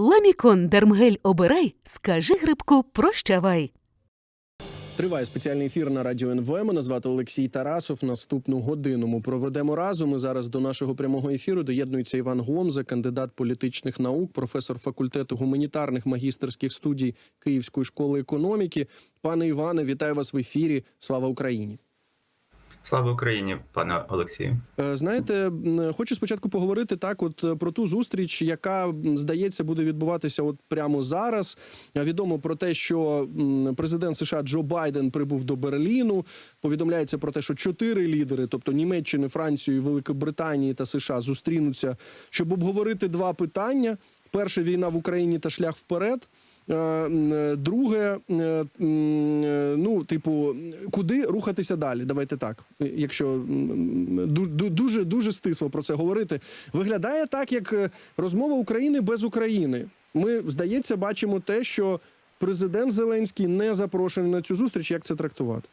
Ламікон Дермгель обирай, скажи грибку прощавай. Триває спеціальний ефір на радіо НВ. Мене звати Олексій Тарасов. Наступну годину ми проведемо разом. І зараз до нашого прямого ефіру доєднується Іван Гомза, кандидат політичних наук, професор факультету гуманітарних магістерських студій Київської школи економіки. Пане Іване, вітаю вас в ефірі. Слава Україні! Слава Україні, пане Олексію. Е, Знаєте, хочу спочатку поговорити так, от е, про ту зустріч, яка здається буде відбуватися от прямо зараз. Е, Відомо про те, що президент США Джо Байден прибув до Берліну. Повідомляється про те, що чотири лідери, тобто Німеччини, Франції, Великобританії та США, зустрінуться, щоб обговорити два питання: перше війна в Україні та шлях вперед. Е, е, Друге, е, ну, типу, куди рухатися далі? Давайте так. Якщо дуже дуже стисло про це говорити, виглядає так, як розмова України без України. Ми, здається, бачимо те, що президент Зеленський не запрошений на цю зустріч. Як це трактувати?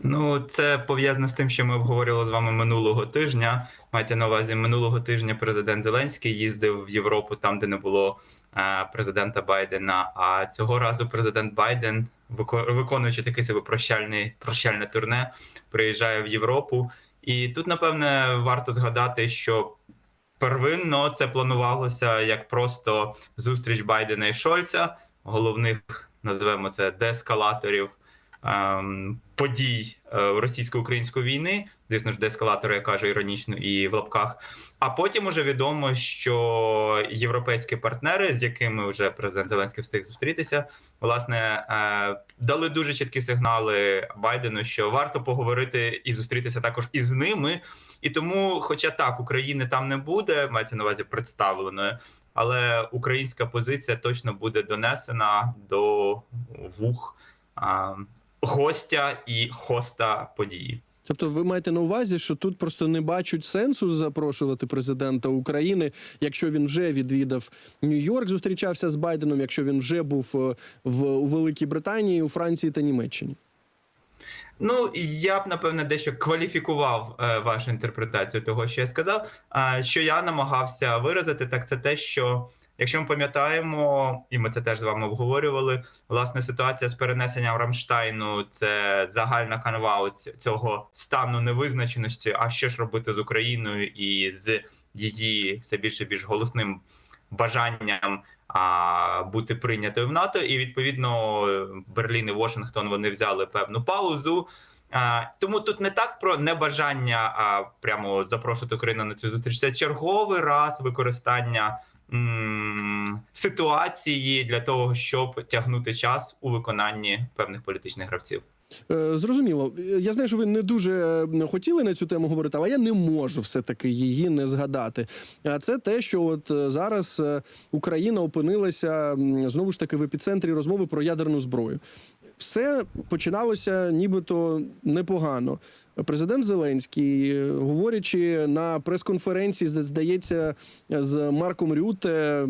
Ну, це пов'язано з тим, що ми обговорювали з вами минулого тижня. Мається на увазі минулого тижня президент Зеленський їздив в Європу там, де не було е, президента Байдена. А цього разу президент Байден, вико- виконуючи такий себе прощальний прощальне турне, приїжджає в Європу. І тут, напевне, варто згадати, що первинно це планувалося як просто зустріч Байдена і Шольца, головних називаємо це деескалаторів подій е, російсько-української війни. Звісно ж, деескалатори, я кажу іронічно і в лапках. А потім уже відомо, що європейські партнери, з якими вже президент Зеленський встиг зустрітися, власне е, дали дуже чіткі сигнали Байдену, що варто поговорити і зустрітися також із ними. І тому, хоча так, України там не буде, мається на увазі представленою, але українська позиція точно буде донесена до вух а, гостя і хоста події. Тобто, ви маєте на увазі, що тут просто не бачать сенсу запрошувати президента України, якщо він вже відвідав Нью-Йорк, зустрічався з Байденом, якщо він вже був е, в у Великій Британії, у Франції та Німеччині. Ну я б напевне дещо кваліфікував е, вашу інтерпретацію того, що я сказав. А що я намагався виразити, так це те, що якщо ми пам'ятаємо, і ми це теж з вами обговорювали. Власне, ситуація з перенесенням Рамштайну це загальна канва цього стану невизначеності. А що ж робити з Україною і з її все більше більш голосним бажанням а, бути прийнятою в НАТО, і відповідно Берлін і Вашингтон вони взяли певну паузу. А, тому тут не так про небажання а прямо запрошувати Україну на цю зустріч. Це черговий раз використання ситуації для того, щоб тягнути час у виконанні певних політичних гравців. Е, Зрозуміло. Я знаю, що ви не дуже хотіли на цю тему говорити, але я не можу все-таки її не згадати. А це те, що от е, зараз е, Україна опинилася знову ж таки в епіцентрі розмови про ядерну зброю. Все починалося нібито непогано. Президент Зеленський, говорячи на прес-конференції, здається, з Марком Рюте, е,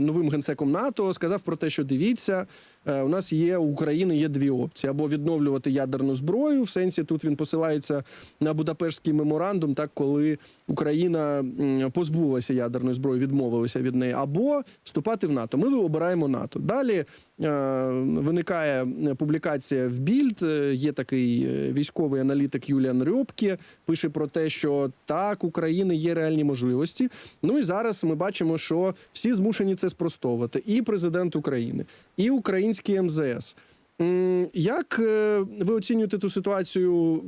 новим генсеком НАТО, сказав про те, що дивіться, е, у нас є у України є дві опції: або відновлювати ядерну зброю. В сенсі тут він посилається на Будапештський меморандум, так коли Україна позбулася ядерної зброї, відмовилася від неї, або вступати в НАТО. Ми обираємо НАТО. Далі виникає публікація в Більд. Е, Є такий е, військовий аналітик Юліан Рьопке, пише про те, що так, у країни є реальні можливості. Ну і зараз ми бачимо, що всі змушені це спростовувати. І президент України, і український МЗС. Як е, ви оцінюєте ту ситуацію?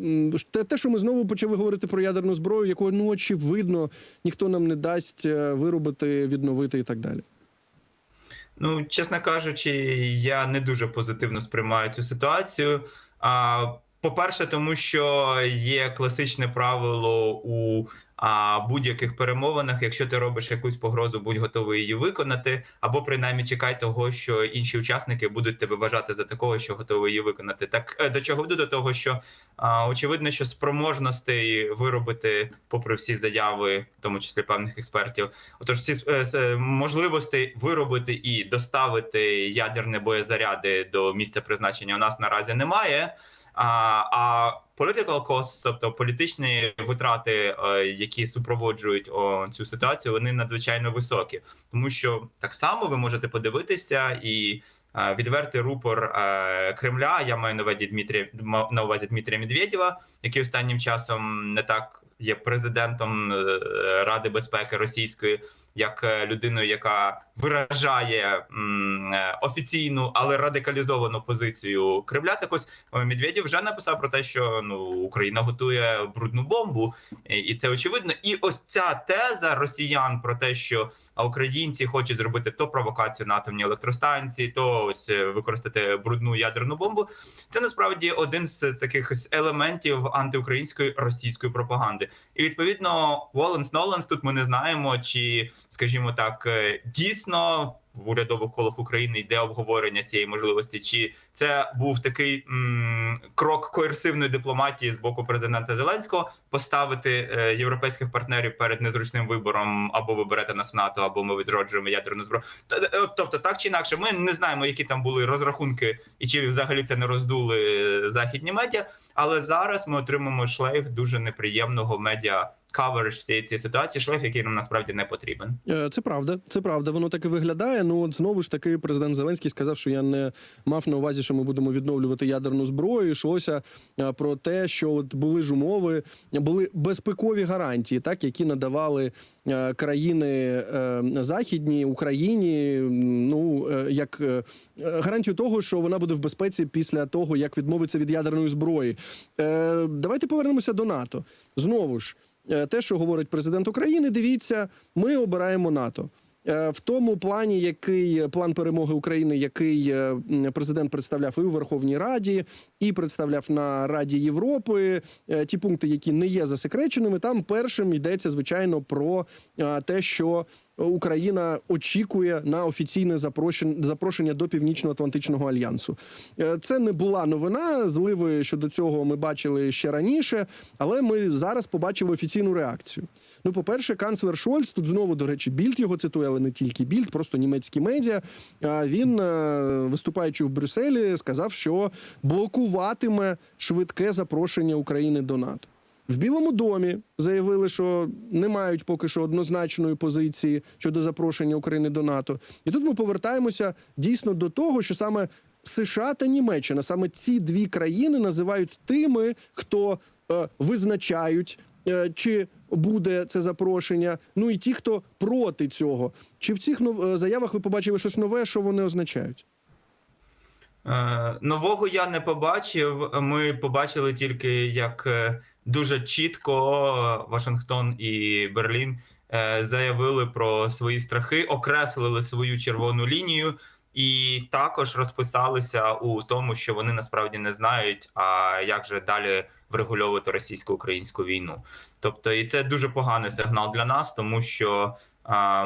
Те, те, що ми знову почали говорити про ядерну зброю, якої ну очевидно ніхто нам не дасть е, виробити, відновити і так далі. Ну, чесно кажучи, я не дуже позитивно сприймаю цю ситуацію. А, по-перше, тому що є класичне правило у а, будь-яких перемовинах. Якщо ти робиш якусь погрозу, будь готовий її виконати, або принаймні чекай того, що інші учасники будуть тебе вважати за такого, що готовий її виконати. Так е, до чого веду? До того, що а, очевидно, що спроможностей виробити, попри всі заяви, в тому числі певних експертів, отож, всі е, с- можливостей виробити і доставити ядерні боєзаряди до місця призначення у нас наразі немає. А, political costs, тобто політичні витрати, е, які супроводжують цю ситуацію, вони надзвичайно високі, тому що так само ви можете подивитися і. е, Відвертий рупор е, Кремля, я маю на увазі Дмитрія на увазі Дмитрія Медведєва, який останнім часом не так є президентом е, Ради безпеки Російської, як е, людиною, яка виражає е, офіційну, але радикалізовану позицію Кремля. Так ось Медведєв вже написав про те, що ну Україна готує брудну бомбу, і, це очевидно. І ось ця теза росіян про те, що українці хочуть зробити то провокацію на атомній електростанції, то ось використати брудну ядерну бомбу. Це насправді один з таких елементів антиукраїнської російської пропаганди. І відповідно Воленс Ноленс тут ми не знаємо, чи скажімо так, е, дійсно в урядових колах України йде обговорення цієї можливості, чи це був такий м- крок коерсивної дипломатії з боку президента Зеленського поставити е, європейських партнерів перед незручним вибором або ви берете нас в НАТО, або ми відроджуємо ядерну зброю. Е, Тобто, так чи інакше, ми не знаємо, які там були розрахунки, і чи взагалі це не роздули е, західні медіа. Але зараз ми отримаємо шлейф дуже неприємного медіа каверидж всієї цієї ситуації, шлейф, який нам насправді не потрібен. Е, Це правда, це правда. Воно так і виглядає. Ну от знову ж таки, президент Зеленський сказав, що я не мав на увазі, що ми будемо відновлювати ядерну зброю. Йшлося е, про те, що от були ж умови, були безпекові гарантії, так які надавали е, країни західні Україні. Ну як гарантію того, що вона буде в безпеці після того, як відмовиться від ядерної зброї. Давайте повернемося до НАТО. Знову ж. Е, те, що говорить президент України, дивіться, ми обираємо НАТО. Е, В тому плані, який план перемоги України, який е, президент представляв і у Верховній Раді, і представляв на Раді Європи, е, ті пункти, які не є засекреченими, там першим йдеться звичайно про е, те, що Україна очікує на офіційне запрошення до Північно-Атлантичного альянсу. Е, Це не була новина. Зливи щодо цього ми бачили ще раніше, але ми зараз побачили офіційну реакцію. Ну, по-перше, канцлер Шольц, тут знову, до речі, Більд його цитує, але не тільки Більд, просто німецькі медіа. Він, е, виступаючи в Брюсселі, сказав, що блокуватиме швидке запрошення України до НАТО. В Білому домі заявили, що не мають поки що однозначної позиції щодо запрошення України до НАТО. І тут ми повертаємося дійсно до того, що саме США та Німеччина, саме ці дві країни називають тими, хто е, визначають, е, чи буде це запрошення. Ну і ті, хто проти цього. Чи в цих е, заявах ви побачили щось нове, що вони означають? Е, Нового я не побачив. Ми побачили тільки, як е, дуже чітко Вашингтон і Берлін заявили про свої страхи, окреслили свою червону лінію. І також розписалися у тому, що вони насправді не знають, а як же далі врегульовувати російсько-українську війну. Тобто, і це дуже поганий сигнал для нас, тому що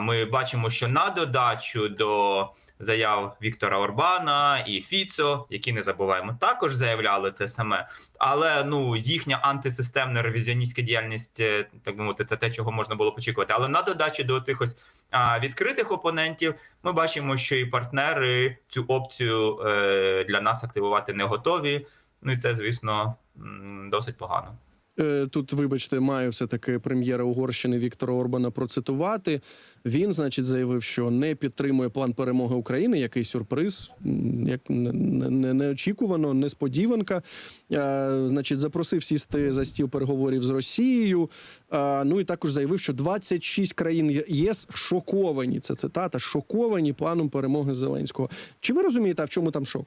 ми бачимо, що на додачу до заяв Віктора Орбана і Фіцо, які не забуваємо, також заявляли це саме. Але ну їхня антисистемна ревізіоністська діяльність, е, так би мовити, це те, чого можна було очікувати. Але на додачу до цих ось відкритих опонентів, ми бачимо, що і партнери цю опцію е, для нас активувати не готові. Ну і це, звісно, досить погано. Е, Тут, вибачте, маю все таки прем'єра Угорщини Віктора Орбана процитувати. Він, значить, заявив, що не підтримує план перемоги України. Який сюрприз, як не- не- неочікувано, несподіванка. Е, Значить, запросив сісти за стіл переговорів з Росією. Е, Ну і також заявив, що 26 країн ЄС шоковані. Це цитата шоковані планом перемоги Зеленського. Чи ви розумієте, а в чому там шок?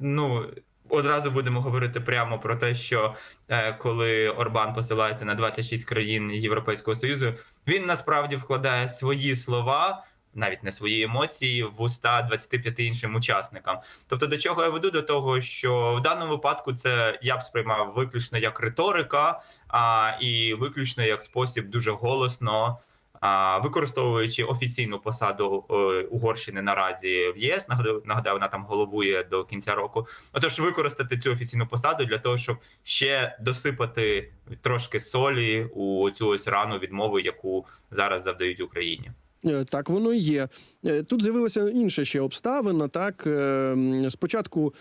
Ну одразу будемо говорити прямо про те, що е, коли Орбан посилається на 26 країн Європейського союзу, він насправді вкладає свої слова. Навіть не свої емоції в уста 25 іншим учасникам. Тобто, до чого я веду? До того, що в даному випадку це я б сприймав виключно як риторика, а і виключно як спосіб дуже голосно використовуючи офіційну посаду е, Угорщини наразі в ЄС, нагадаю, вона там головує до кінця року. Отож, використати цю офіційну посаду для того, щоб ще досипати трошки солі у цю ось рану відмови, яку зараз завдають Україні. Е, Так воно є. Е, Тут з'явилася інша ще обставина. Так, Е, спочатку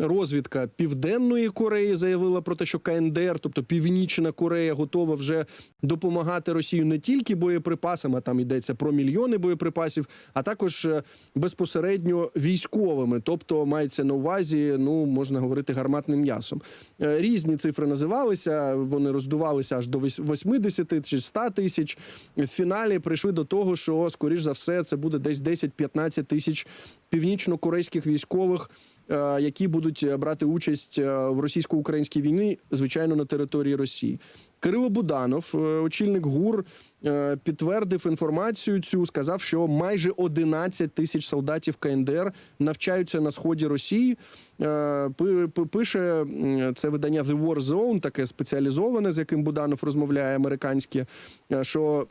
розвідка Південної Кореї заявила про те, що КНДР, тобто Північна Корея, готова вже допомагати Росію не тільки боєприпасами, а там йдеться про мільйони боєприпасів, а також безпосередньо військовими, тобто мається на увазі, ну можна говорити, гарматним м'ясом. Різні цифри називалися, вони роздувалися аж до вось- 80 чи 100 тисяч. В фіналі прийшли до того, що скоріш за все це буде десь 10-15 тисяч північно-корейських військових, е, які будуть е, брати участь е, в російсько-українській війні, звичайно, на території Росії. Кирило Буданов, е, очільник ГУР, е, підтвердив інформацію цю, сказав, що майже 11 тисяч солдатів КНДР навчаються на сході Росії. Е, пи- пи- Пише це видання The War Zone, таке спеціалізоване, з яким Буданов розмовляє американське. Що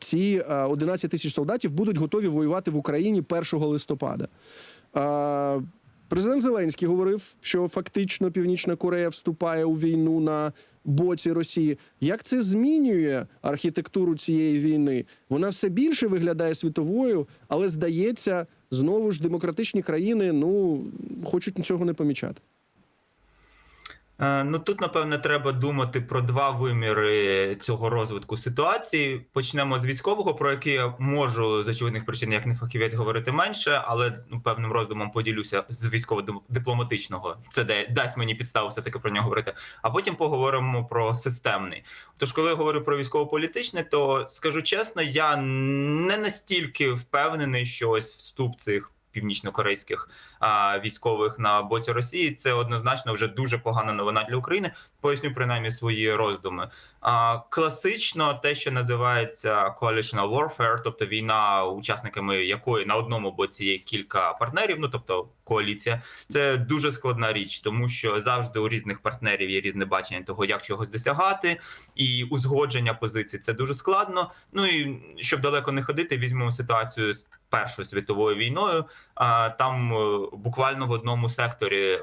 ці е, 11 тисяч солдатів будуть готові воювати в Україні 1 листопада. Президент Зеленський говорив, що фактично Північна Корея вступає у війну на боці Росії. Як це змінює архітектуру цієї війни? Вона все більше виглядає світовою, але здається, знову ж демократичні країни ну хочуть нічого не помічати. Е, Ну тут напевне треба думати про два виміри цього розвитку ситуації. Почнемо з військового, про який я можу з очевидних причин, як не фахівець, говорити менше, але ну, певним роздумом поділюся з військово-дипломатичного. Це де дасть мені підставу все таки про нього говорити. А потім поговоримо про системний. Тож, коли я говорю про військово-політичне, то скажу чесно, я не настільки впевнений, що ось вступ цих. Північно-корейських військових на боці Росії це однозначно вже дуже погана новина для України. Поясню принаймні свої роздуми. А, класично, те, що називається coalitional warfare, тобто війна, учасниками якої на одному боці є кілька партнерів, ну тобто коаліція, це дуже складна річ, тому що завжди у різних партнерів є різне бачення того, як чогось досягати, і узгодження позицій це дуже складно. Ну і щоб далеко не ходити, візьмемо ситуацію з Першою світовою війною. Там е, буквально в одному секторі е,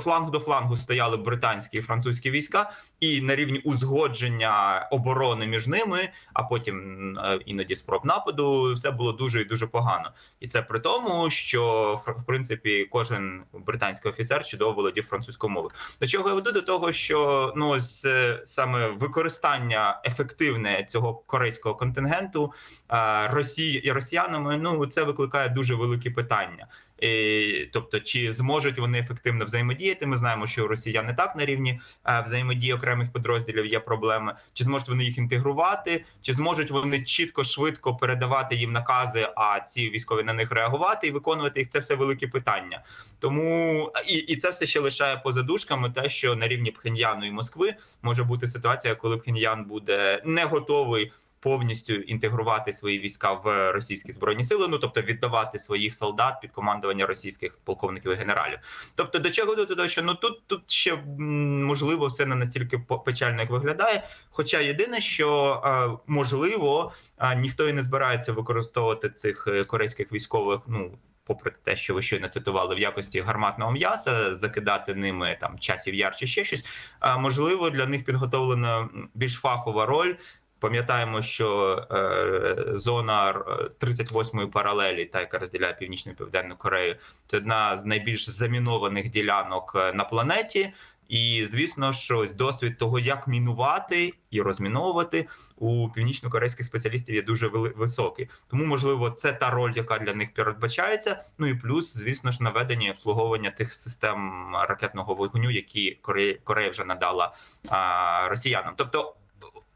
фланг до флангу стояли британські і французькі війська, і на рівні узгодження оборони між ними, а потім е, іноді спроб нападу, все було дуже і дуже погано. І це при тому, що в принципі кожен британський офіцер чудово володів французькою мовою. До чого я веду? До того, що ну ось е, саме використання ефективне цього корейського контингенту е, Росії і росіянами, ну це викликає дуже великі питання. І, тобто, чи зможуть вони ефективно взаємодіяти? Ми знаємо, що у росіян не так на рівні е, взаємодії окремих підрозділів є проблеми. Чи зможуть вони їх інтегрувати, чи зможуть вони чітко, швидко передавати їм накази, а ці військові на них реагувати і виконувати їх? Це все великі питання. Тому і, і це все ще лишає поза дужками те, що на рівні Пхеньяну і Москви може бути ситуація, коли Пхеньян буде не готовий повністю інтегрувати свої війська в російські збройні сили, ну тобто віддавати своїх солдат під командування російських полковників і генералів. Тобто, до чого до того, що ну тут тут ще можливо все не настільки печально, як виглядає. Хоча єдине, що е, можливо, е, ніхто і не збирається використовувати цих е, корейських військових, ну. Попри те, що ви щойно цитували в якості гарматного м'яса, закидати ними там часів яр чи ще щось. А можливо, для них підготовлена більш фахова роль. Пам'ятаємо, що е, зона р- 38-ї паралелі, та яка розділяє північну і південну Корею, це одна з найбільш замінованих ділянок е, на планеті. І звісно, що ось досвід того, як мінувати і розміновувати у північно-корейських спеціалістів є дуже високий. Тому, можливо, це та роль, яка для них передбачається. Ну і плюс, звісно ж, наведення і обслуговування тих систем ракетного вогню, які Корея вже надала а, росіянам. Тобто.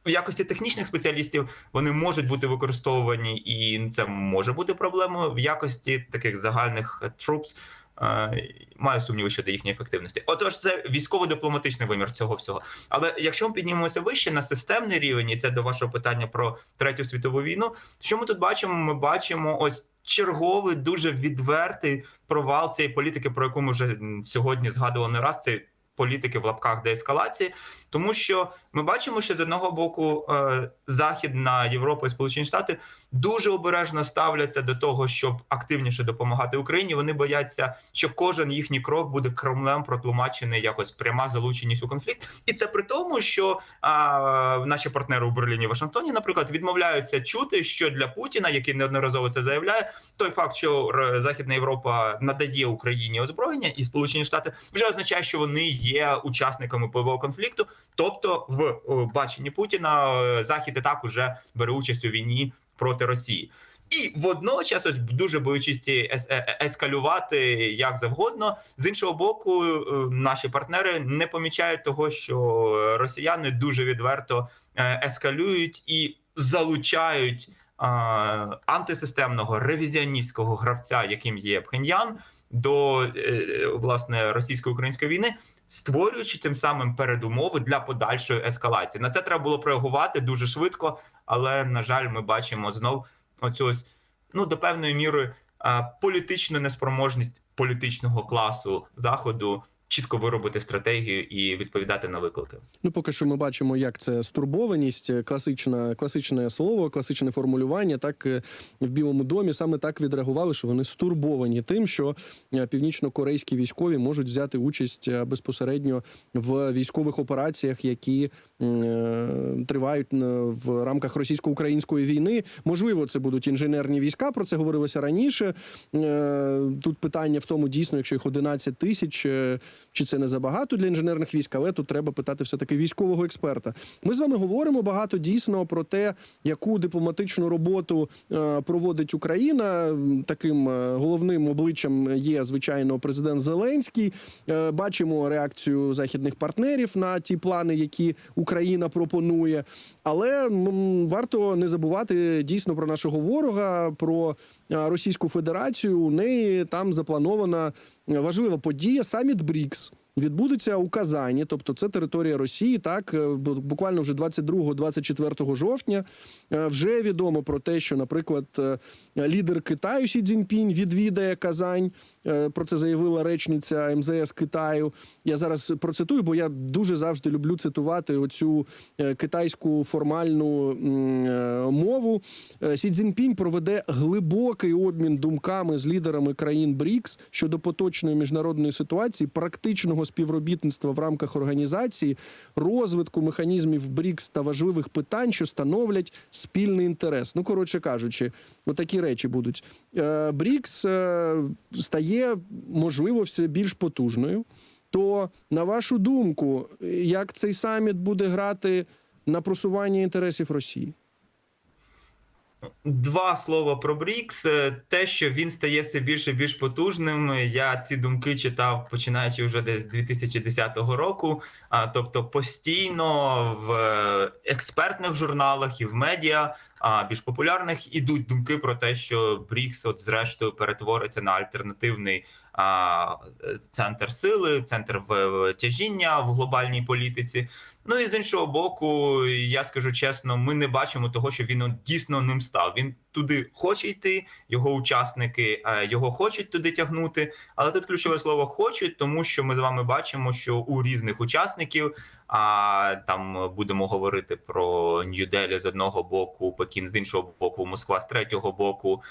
В якості технічних спеціалістів вони можуть бути використовувані, і це може бути проблемою. В якості таких загальних трупс маю сумніви щодо їхньої ефективності. Отож, це військово-дипломатичний вимір цього всього. Але якщо ми піднімемося вище на системний рівень, і це до вашого питання про третю світову війну, що ми тут бачимо? Ми бачимо ось. Черговий дуже відвертий провал цієї політики, про яку ми вже сьогодні згадували не раз. Це політики в лапках деескалації, тому що ми бачимо, що з одного боку е, Західна Європа і Сполучені Штати дуже обережно ставляться до того, щоб активніше допомагати Україні. Вони бояться, що кожен їхній крок буде Кремлем протлумачений якось пряма залученість у конфлікт, і це при тому, що а, наші партнери у Берліні Вашингтоні, наприклад, відмовляються чути, що для Путіна, який неодноразово це заявляє, той факт, що Західна Європа надає Україні озброєння і Сполучені Штати, вже означає, що вони є учасниками бойового конфлікту. Тобто, в баченні Путіна е, Захід і так уже бере участь у війні проти Росії. І водночас, ось дуже боючись ці е- ескалювати як завгодно. З іншого боку, е, наші партнери не помічають того, що росіяни дуже відверто е, ескалюють і залучають е, антисистемного ревізіоністського гравця, яким є Пхеньян, до е, власне російсько-української війни, створюючи тим самим передумови для подальшої ескалації. На це треба було реагувати дуже швидко, але на жаль, ми бачимо знов оцю ось ну до певної міри політичну неспроможність політичного класу заходу чітко виробити стратегію і відповідати на виклики. Ну, поки що ми бачимо, як це стурбованість, е, класична, класичне слово, класичне формулювання. Так е, в Білому домі саме так відреагували, що вони стурбовані тим, що е, північно-корейські військові можуть взяти участь е, безпосередньо в військових операціях, які е, тривають в рамках російсько-української війни. Можливо, це будуть інженерні війська. Про це говорилося раніше. Е, Тут питання в тому, дійсно, якщо їх 11 тисяч, чи це не забагато для інженерних військ, але тут треба питати все таки військового експерта. Ми з вами говоримо багато дійсно про те, яку дипломатичну роботу е, проводить Україна. Таким е, головним обличчям є звичайно президент Зеленський. Е, Бачимо реакцію західних партнерів на ті плани, які Україна пропонує. Але варто не забувати дійсно про нашого ворога, про Російську Федерацію. У неї там запланована важлива подія саміт БРІКС. Відбудеться у Казані, тобто це територія Росії. Так е, бу- буквально вже 22-24 жовтня. Е, Вже відомо про те, що, наприклад, е, лідер Китаю Сі Цзіньпінь відвідає Казань. Е, Про це заявила речниця МЗС Китаю. Я зараз процитую, бо я дуже завжди люблю цитувати оцю е, китайську формальну е, мову. Сі Цзіньпінь проведе глибокий обмін думками з лідерами країн БРІКС щодо поточної міжнародної ситуації, практичного співробітництва в рамках організації, розвитку механізмів БРІКС та важливих питань, що становлять спільний інтерес. Ну коротше кажучи, отакі речі будуть. БРІКС е, стає можливо все більш потужною. То на вашу думку, як цей саміт буде грати на просування інтересів Росії? Два слова про БРІКС. Е, Те, що він стає все більше і більш потужним. Я ці думки читав починаючи вже десь з 2010 року. А тобто постійно в е, експертних журналах і в медіа. А більш популярних ідуть думки про те, що БРІКС, от зрештою, перетвориться на альтернативний а, центр сили, центр в- тяжіння в глобальній політиці. Ну і з іншого боку, я скажу чесно, ми не бачимо того, що він дійсно ним став. Він туди хоче йти, його учасники е, його хочуть туди тягнути. Але тут ключове слово хочуть, тому що ми з вами бачимо, що у різних учасників а там будемо говорити про Нью-Делі з одного боку, Пекін з іншого боку, Москва з третього боку,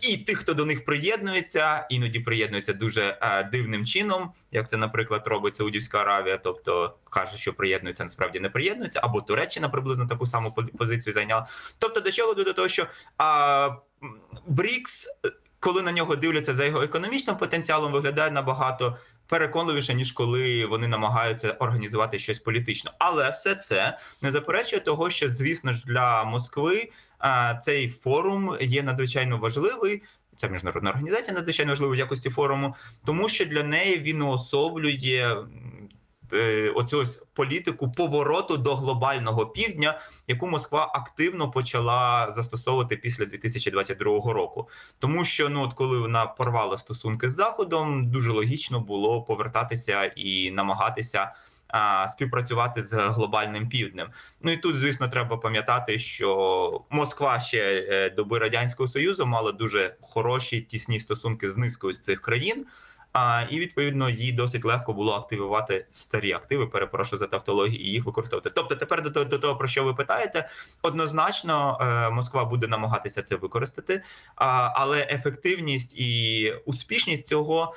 і тих, хто до них приєднується, іноді приєднується дуже е, дивним чином, як це, наприклад, робить Саудівська Аравія, тобто каже, що приєднується, насправді не приєднується, або Туреччина приблизно таку саму позицію зайняла. Тобто, до чого до того, що а, БРІКС, коли на нього дивляться за його економічним потенціалом, виглядає набагато переконливіше, ніж коли вони намагаються організувати щось політично. Але все це не заперечує того, що звісно ж для Москви а, цей форум є надзвичайно важливий. Ця міжнародна організація надзвичайно важлива в якості форуму, тому що для неї він уособлює оцю ось політику повороту до глобального півдня, яку Москва активно почала застосовувати після 2022 року. Тому що ну от коли вона порвала стосунки з заходом, дуже логічно було повертатися і намагатися. Співпрацювати з глобальним півднем. Ну і тут, звісно, треба пам'ятати, що Москва ще е, доби радянського союзу мала дуже хороші тісні стосунки з низкою з цих країн. А, і відповідно їй досить легко було активувати старі активи. Перепрошую за тавтологію, і їх використовувати. Тобто, тепер до, того- до того про що ви питаєте, однозначно е, Москва буде намагатися це використати, але ефективність і успішність цього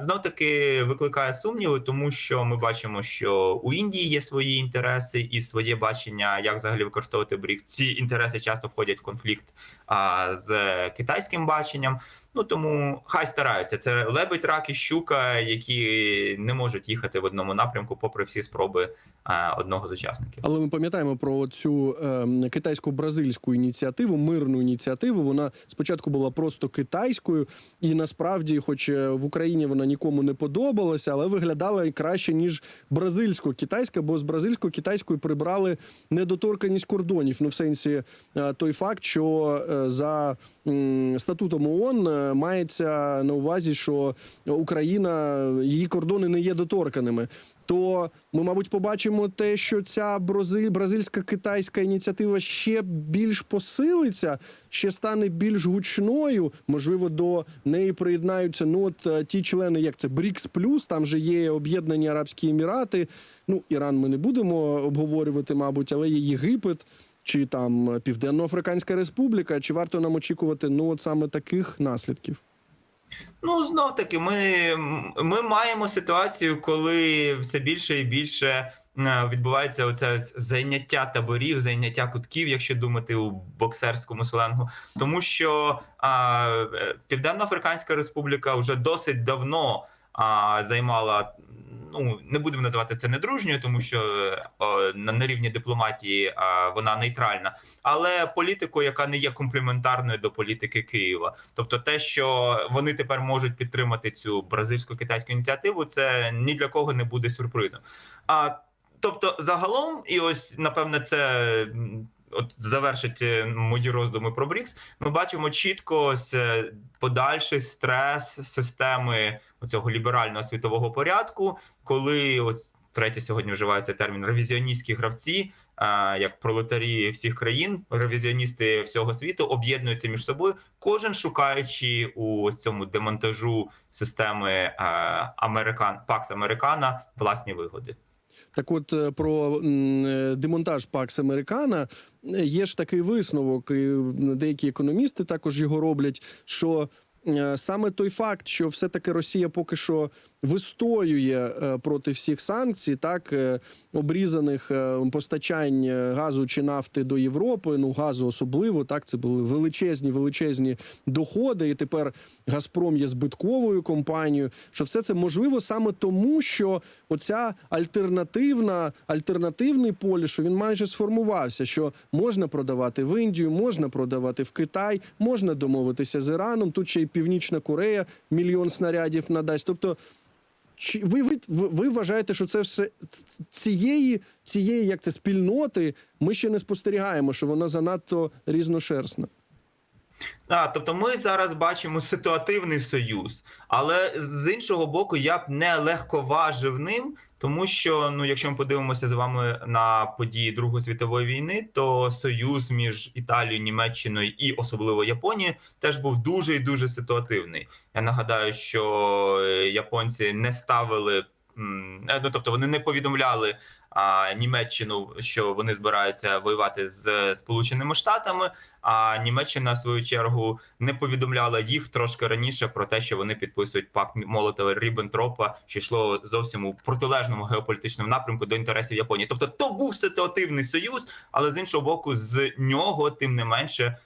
знов таки викликає сумніви, тому що ми бачимо, що у Індії є свої інтереси і своє бачення, як взагалі використовувати БРІКС. Ці інтереси часто входять в конфлікт а, з китайським баченням. Ну тому хай стараються. Це лебедь, рак і щука, які не можуть їхати в одному напрямку, попри всі спроби а, одного з учасників. Але ми пам'ятаємо про цю е, китайсько-бразильську ініціативу, мирну ініціативу. Вона спочатку була просто китайською, і насправді, хоч е, в Україні вона нікому не подобалася, але виглядала краще ніж бразильсько-китайська, бо з бразильсько-китайської прибрали недоторканість кордонів. Ну, в сенсі е, той факт, що е, за статутом ООН е, мається на увазі, що Україна її кордони не є доторканими. То ми, мабуть, побачимо те, що ця бразиль, бразильська китайська ініціатива ще більш посилиться, ще стане більш гучною. Можливо, до неї приєднаються ну от е, ті члени, як це БРІКС Плюс. Там же є Об'єднані Арабські Емірати. Ну, Іран ми не будемо обговорювати, мабуть, але є Єгипет. Чи там Південно-Африканська Республіка, чи варто нам очікувати ну от саме таких наслідків? Ну знов таки, ми, ми маємо ситуацію, коли все більше і більше е, відбувається оце зайняття таборів, зайняття кутків, якщо думати у боксерському сленгу, тому що а, е, Південно-Африканська Республіка вже досить давно а, займала. Ну не будемо називати це недружньою, тому що о, на, на рівні дипломатії вона нейтральна, але політику, яка не є комплементарною до політики Києва. Тобто, те, що вони тепер можуть підтримати цю бразильсько-китайську ініціативу, це ні для кого не буде сюрпризом. А тобто, загалом, і ось напевне, це. От завершить е, мої роздуми про БРІКС. Ми бачимо чітко е, подальший стрес системи цього ліберального світового порядку, коли ось третє сьогодні вживається термін ревізіоністські гравці, а, як пролетарі всіх країн, ревізіоністи всього світу об'єднуються між собою, кожен шукаючи у цьому демонтажу системи Американ Пакс Американа власні вигоди. Так, от е, про е, демонтаж Пакс Американа є ж такий висновок, і деякі економісти також його роблять. Що е, саме той факт, що все-таки Росія поки що вистоює е, проти всіх санкцій, так е, обрізаних е, постачань газу чи нафти до Європи, ну газу особливо, так це були величезні величезні доходи, і тепер Газпром є збитковою компанією. Що все це можливо саме тому, що оця альтернативна альтернативний полі, що він майже сформувався, що можна продавати в Індію, можна продавати в Китай, можна домовитися з Іраном. Тут ще й Північна Корея мільйон снарядів надасть. Тобто. Чи ви, ви, ви вважаєте, що це все цієї, цієї як це спільноти? Ми ще не спостерігаємо, що вона занадто різношерстна. А, тобто ми зараз бачимо ситуативний союз, але з іншого боку, я б не легковажив ним, тому що ну, якщо ми подивимося з вами на події Другої світової війни, то союз між Італією, Німеччиною і особливо Японією теж був дуже і дуже ситуативний. Я нагадаю, що е, японці не ставили. е, Ну, тобто вони не повідомляли а, Німеччину, що вони збираються воювати з Сполученими Штатами. А Німеччина, в свою чергу, не повідомляла їх трошки раніше про те, що вони підписують пакт Молотова Ріббентропа, що йшло зовсім у протилежному геополітичному напрямку до інтересів Японії. Тобто, то був ситуативний союз, але з іншого боку, з нього тим не менше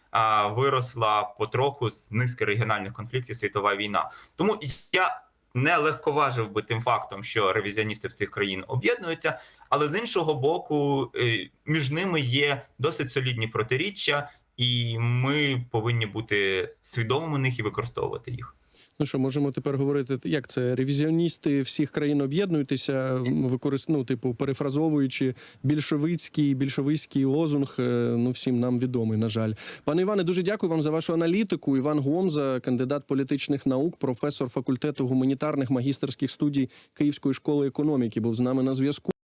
виросла потроху з низки регіональних конфліктів світова війна. Тому я не легковажив би тим фактом, що ревізіоністи всіх країн об'єднуються, але з іншого боку, е, між ними є досить солідні протиріччя, і ми повинні бути свідомими них і використовувати їх. Ну що, можемо тепер говорити, як це ревізіоністи всіх країн об'єднуйтеся, використ... ну, типу, перефразовуючи більшовицький більшовицький лозунг, е, ну всім нам відомий, на жаль. Пане Іване, дуже дякую вам за вашу аналітику. Іван Гомза, кандидат політичних наук, професор факультету гуманітарних магістерських студій Київської школи економіки, був з нами на зв'язку.